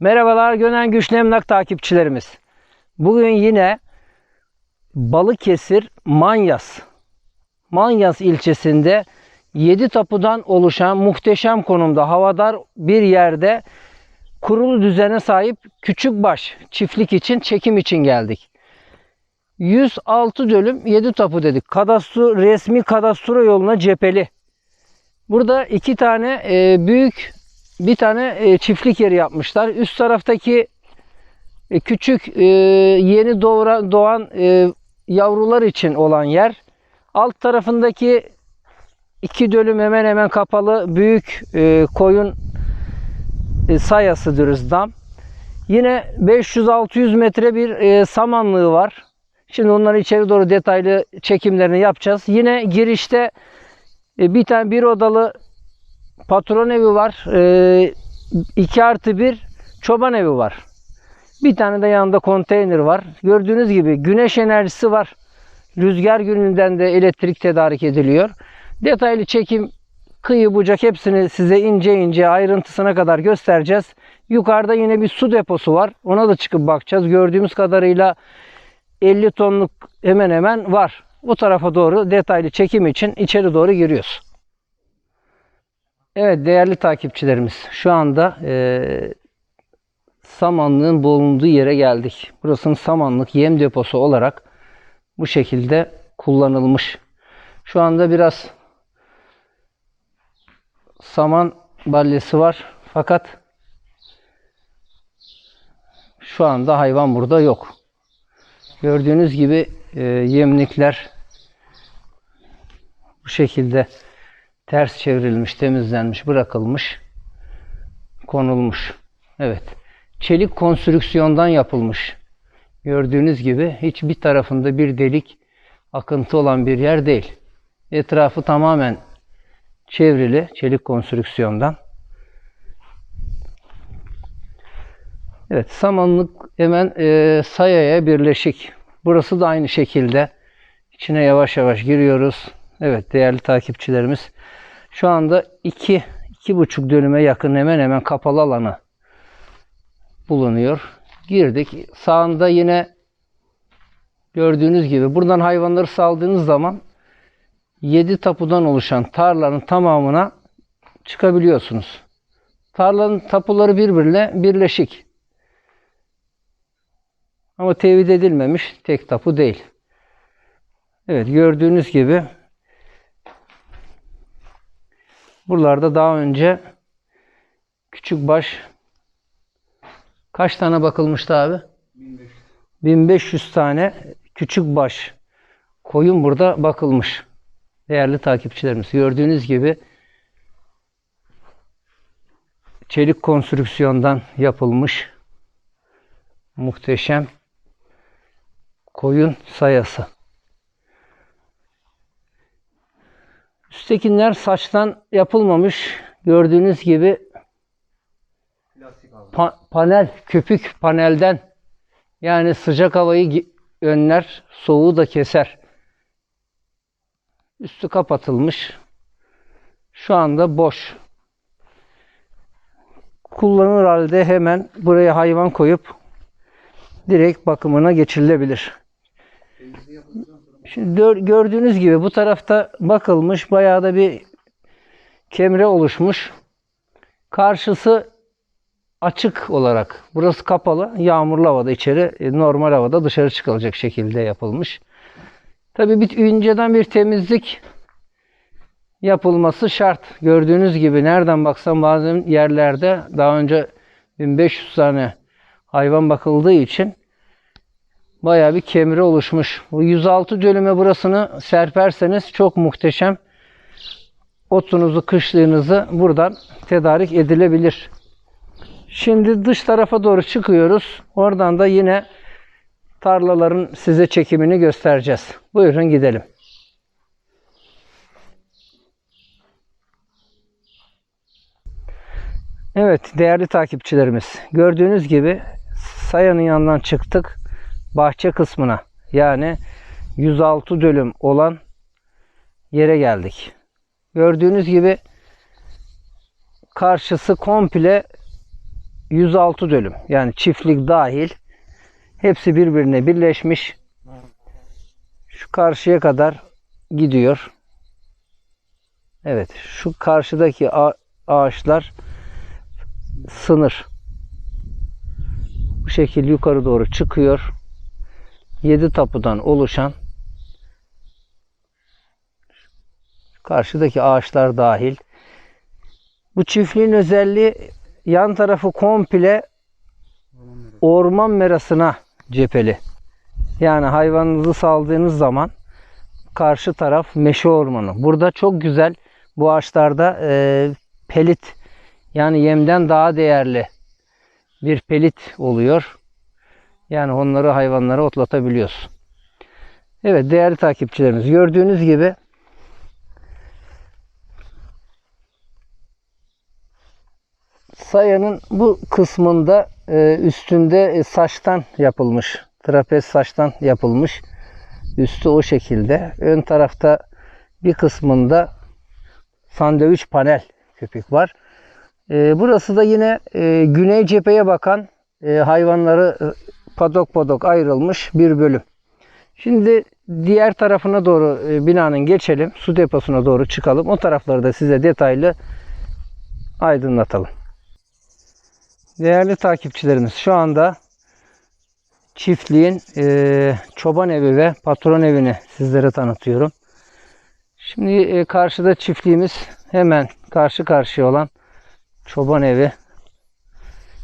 Merhabalar Gönen Güçlü Emlak takipçilerimiz. Bugün yine Balıkesir Manyas. Manyas ilçesinde 7 tapudan oluşan muhteşem konumda havadar bir yerde kurulu düzene sahip Küçükbaş çiftlik için çekim için geldik. 106 dönüm 7 tapu dedik. Kadastro, resmi kadastro yoluna cepheli. Burada iki tane e, büyük bir tane e, çiftlik yeri yapmışlar. Üst taraftaki e, küçük e, yeni doğura, doğan e, yavrular için olan yer. Alt tarafındaki iki dönüm hemen hemen kapalı büyük e, koyun e, sayası dürüst dam. Yine 500-600 metre bir e, samanlığı var. Şimdi onları içeri doğru detaylı çekimlerini yapacağız. Yine girişte e, bir tane bir odalı patron evi var. 2 artı 1 çoban evi var. Bir tane de yanında konteyner var. Gördüğünüz gibi güneş enerjisi var. Rüzgar gününden de elektrik tedarik ediliyor. Detaylı çekim kıyı bucak hepsini size ince ince ayrıntısına kadar göstereceğiz. Yukarıda yine bir su deposu var. Ona da çıkıp bakacağız. Gördüğümüz kadarıyla 50 tonluk hemen hemen var. Bu tarafa doğru detaylı çekim için içeri doğru giriyoruz. Evet değerli takipçilerimiz şu anda e, samanlığın bulunduğu yere geldik. Burasının samanlık yem deposu olarak bu şekilde kullanılmış. Şu anda biraz saman balyesi var fakat şu anda hayvan burada yok. Gördüğünüz gibi e, yemlikler bu şekilde ters çevrilmiş, temizlenmiş, bırakılmış, konulmuş. Evet. Çelik konstrüksiyondan yapılmış. Gördüğünüz gibi hiçbir tarafında bir delik, akıntı olan bir yer değil. Etrafı tamamen çevrili çelik konstrüksiyondan. Evet, samanlık hemen e, sayaya birleşik. Burası da aynı şekilde. İçine yavaş yavaş giriyoruz. Evet değerli takipçilerimiz. Şu anda 2 iki, buçuk dönüme yakın hemen hemen kapalı alanı bulunuyor. Girdik. Sağında yine gördüğünüz gibi buradan hayvanları saldığınız zaman 7 tapudan oluşan tarlanın tamamına çıkabiliyorsunuz. Tarlanın tapuları birbirine birleşik. Ama tevhid edilmemiş tek tapu değil. Evet gördüğünüz gibi buralarda daha önce küçük baş kaç tane bakılmıştı abi? 1500. 1500 tane küçük baş koyun burada bakılmış. Değerli takipçilerimiz gördüğünüz gibi çelik konstrüksiyondan yapılmış muhteşem koyun sayası. Üsttekiler saçtan yapılmamış. Gördüğünüz gibi pa- panel, köpük panelden yani sıcak havayı önler, soğuğu da keser. Üstü kapatılmış. Şu anda boş. Kullanılır halde hemen buraya hayvan koyup direkt bakımına geçirilebilir. Şimdi gördüğünüz gibi bu tarafta bakılmış bayağı da bir kemre oluşmuş. Karşısı açık olarak. Burası kapalı. Yağmurlu havada içeri, e, normal havada dışarı çıkılacak şekilde yapılmış. Tabii bir önceden bir temizlik yapılması şart. Gördüğünüz gibi nereden baksan bazı yerlerde daha önce 1500 tane hayvan bakıldığı için bayağı bir kemri oluşmuş. Bu 106 dönüme burasını serperseniz çok muhteşem otunuzu, kışlığınızı buradan tedarik edilebilir. Şimdi dış tarafa doğru çıkıyoruz. Oradan da yine tarlaların size çekimini göstereceğiz. Buyurun gidelim. Evet değerli takipçilerimiz gördüğünüz gibi sayanın yanından çıktık bahçe kısmına yani 106 dönüm olan yere geldik. Gördüğünüz gibi karşısı komple 106 dönüm. Yani çiftlik dahil. Hepsi birbirine birleşmiş. Şu karşıya kadar gidiyor. Evet, şu karşıdaki ağaçlar sınır. Bu şekil yukarı doğru çıkıyor. 7 tapudan oluşan karşıdaki ağaçlar dahil. Bu çiftliğin özelliği yan tarafı komple orman merasına cepheli. Yani hayvanınızı saldığınız zaman karşı taraf meşe ormanı. Burada çok güzel bu ağaçlarda e, pelit yani yemden daha değerli bir pelit oluyor. Yani onları hayvanlara otlatabiliyoruz. Evet değerli takipçilerimiz gördüğünüz gibi sayanın bu kısmında e, üstünde e, saçtan yapılmış. Trapez saçtan yapılmış. Üstü o şekilde. Ön tarafta bir kısmında sandviç panel köpük var. E, burası da yine güney cepheye bakan hayvanları padok padok ayrılmış bir bölüm. Şimdi diğer tarafına doğru e, binanın geçelim. Su deposuna doğru çıkalım. O tarafları da size detaylı aydınlatalım. Değerli takipçilerimiz şu anda çiftliğin e, çoban evi ve patron evini sizlere tanıtıyorum. Şimdi e, karşıda çiftliğimiz hemen karşı karşıya olan çoban evi.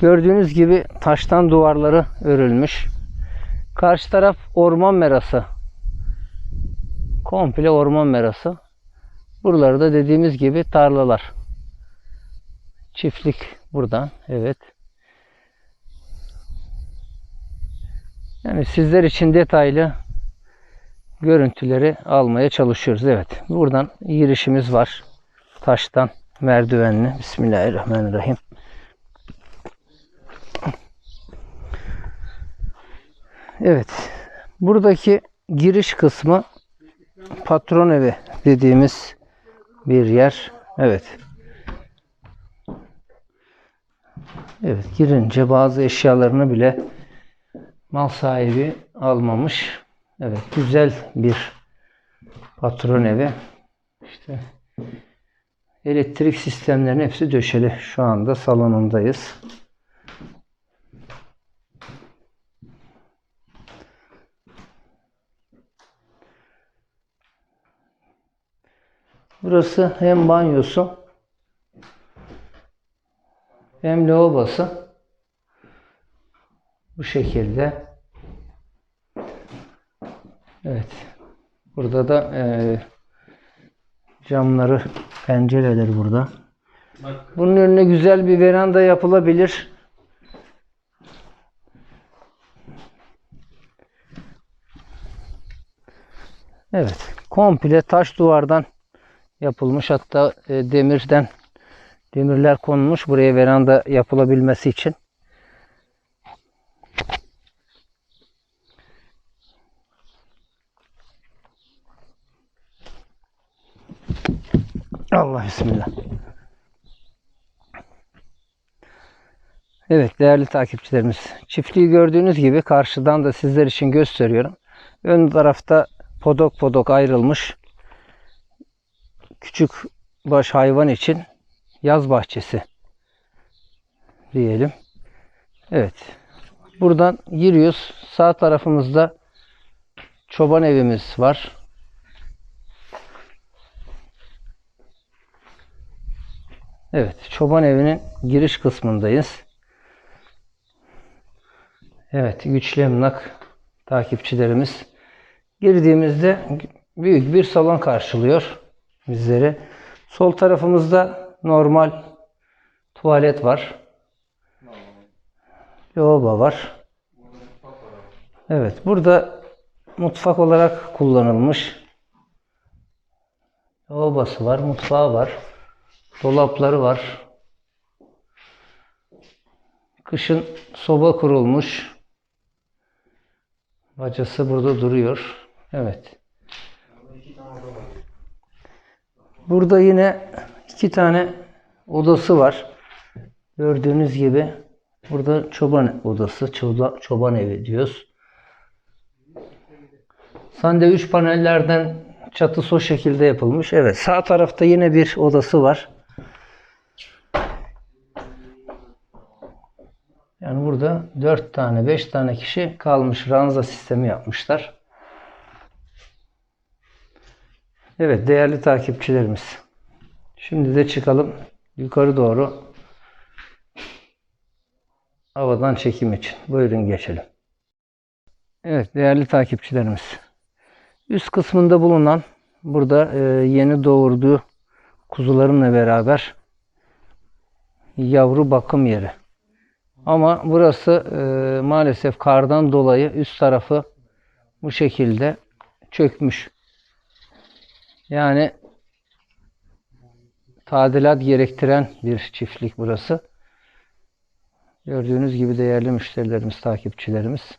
Gördüğünüz gibi taştan duvarları örülmüş. Karşı taraf orman merası. Komple orman merası. Buraları da dediğimiz gibi tarlalar. Çiftlik buradan. Evet. Yani sizler için detaylı görüntüleri almaya çalışıyoruz. Evet. Buradan girişimiz var. Taştan merdivenli. Bismillahirrahmanirrahim. Evet. Buradaki giriş kısmı patron evi dediğimiz bir yer. Evet. Evet girince bazı eşyalarını bile mal sahibi almamış. Evet güzel bir patron evi. İşte elektrik sistemlerinin hepsi döşeli. Şu anda salonundayız. Burası hem banyosu hem lavabosu. Bu şekilde. Evet. Burada da eee, camları, pencereleri burada. Bunun önüne güzel bir veranda yapılabilir. Evet. Komple taş duvardan yapılmış. Hatta e, demirden demirler konmuş buraya veranda yapılabilmesi için. Allah bismillah. Evet değerli takipçilerimiz. Çiftliği gördüğünüz gibi karşıdan da sizler için gösteriyorum. Ön tarafta podok podok ayrılmış küçük baş hayvan için yaz bahçesi diyelim. Evet. Buradan giriyoruz. Sağ tarafımızda çoban evimiz var. Evet, çoban evinin giriş kısmındayız. Evet, güçlü emlak takipçilerimiz girdiğimizde büyük bir salon karşılıyor bizleri. Sol tarafımızda normal tuvalet var. Lavabo var. Evet, burada mutfak olarak kullanılmış. Lavabosu var, mutfağı var. Dolapları var. Kışın soba kurulmuş. Bacası burada duruyor. Evet. Burada yine iki tane odası var. Gördüğünüz gibi. Burada çoban odası, çoban, çoban evi diyoruz. Sandviç panellerden çatısı o şekilde yapılmış. Evet sağ tarafta yine bir odası var. Yani burada 4 tane 5 tane kişi kalmış ranza sistemi yapmışlar. Evet değerli takipçilerimiz. Şimdi de çıkalım yukarı doğru havadan çekim için. Buyurun geçelim. Evet değerli takipçilerimiz. Üst kısmında bulunan burada e, yeni doğurduğu kuzularınla beraber yavru bakım yeri. Ama burası e, maalesef kardan dolayı üst tarafı bu şekilde çökmüş. Yani tadilat gerektiren bir çiftlik burası. Gördüğünüz gibi değerli müşterilerimiz, takipçilerimiz.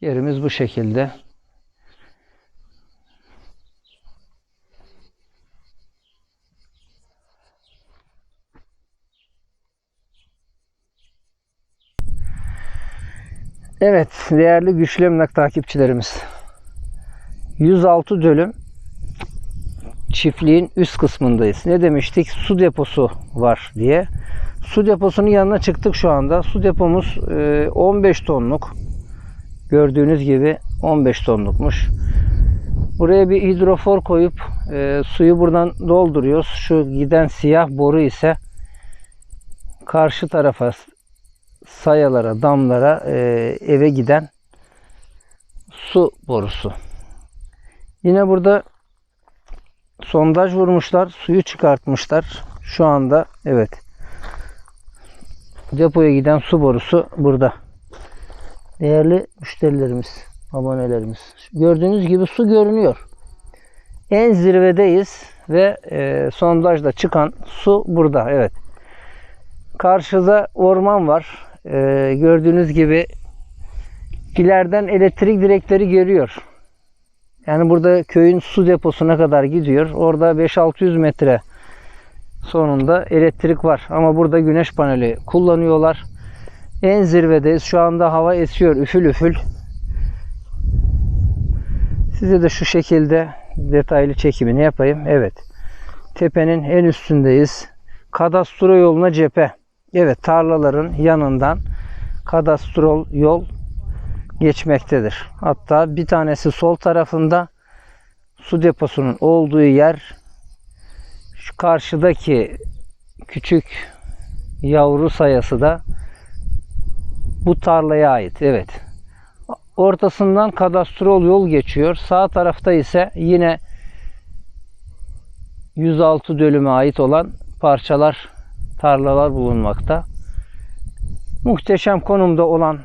Yerimiz bu şekilde. Evet, değerli güçlü emlak takipçilerimiz. 106 dönüm çiftliğin üst kısmındayız. Ne demiştik? Su deposu var diye. Su deposunun yanına çıktık şu anda. Su depomuz e, 15 tonluk. Gördüğünüz gibi 15 tonlukmuş. Buraya bir hidrofor koyup e, suyu buradan dolduruyoruz. Şu giden siyah boru ise karşı tarafa sayalara, damlara, e, eve giden su borusu. Yine burada sondaj vurmuşlar, suyu çıkartmışlar. Şu anda evet. Depoya giden su borusu burada. Değerli müşterilerimiz, abonelerimiz. Gördüğünüz gibi su görünüyor. En zirvedeyiz ve e, sondajda çıkan su burada. Evet. Karşıda orman var. E, gördüğünüz gibi ileriden elektrik direkleri görüyor. Yani burada köyün su deposuna kadar gidiyor. Orada 5-600 metre sonunda elektrik var. Ama burada güneş paneli kullanıyorlar. En zirvedeyiz. Şu anda hava esiyor üfül üfül. Size de şu şekilde detaylı çekimini yapayım. Evet. Tepenin en üstündeyiz. Kadastro yoluna cephe. Evet tarlaların yanından kadastrol yol geçmektedir. Hatta bir tanesi sol tarafında su deposunun olduğu yer şu karşıdaki küçük yavru sayası da bu tarlaya ait. Evet. Ortasından kadastrol yol geçiyor. Sağ tarafta ise yine 106 dönüme ait olan parçalar, tarlalar bulunmakta. Muhteşem konumda olan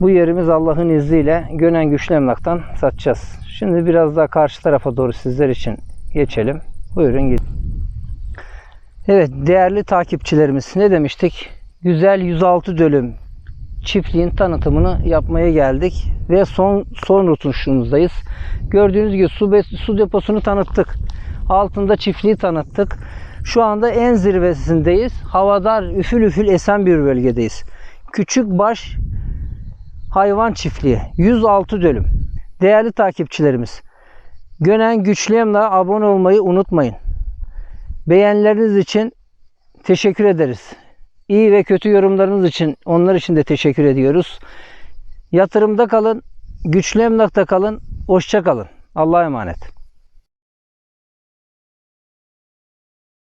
bu yerimiz Allah'ın izniyle Gönen Güçlü Emlak'tan satacağız. Şimdi biraz daha karşı tarafa doğru sizler için geçelim. Buyurun gidin. Evet değerli takipçilerimiz ne demiştik? Güzel 106 dönüm çiftliğin tanıtımını yapmaya geldik ve son son rutuşumuzdayız. Gördüğünüz gibi su, su deposunu tanıttık. Altında çiftliği tanıttık. Şu anda en zirvesindeyiz. Havadar üfül üfül esen bir bölgedeyiz. Küçük baş hayvan çiftliği 106 dönüm. Değerli takipçilerimiz Gönen Güçlü Emlak'a abone olmayı unutmayın. Beğenileriniz için teşekkür ederiz. İyi ve kötü yorumlarınız için onlar için de teşekkür ediyoruz. Yatırımda kalın, güçlü emlakta kalın, hoşça kalın. Allah'a emanet.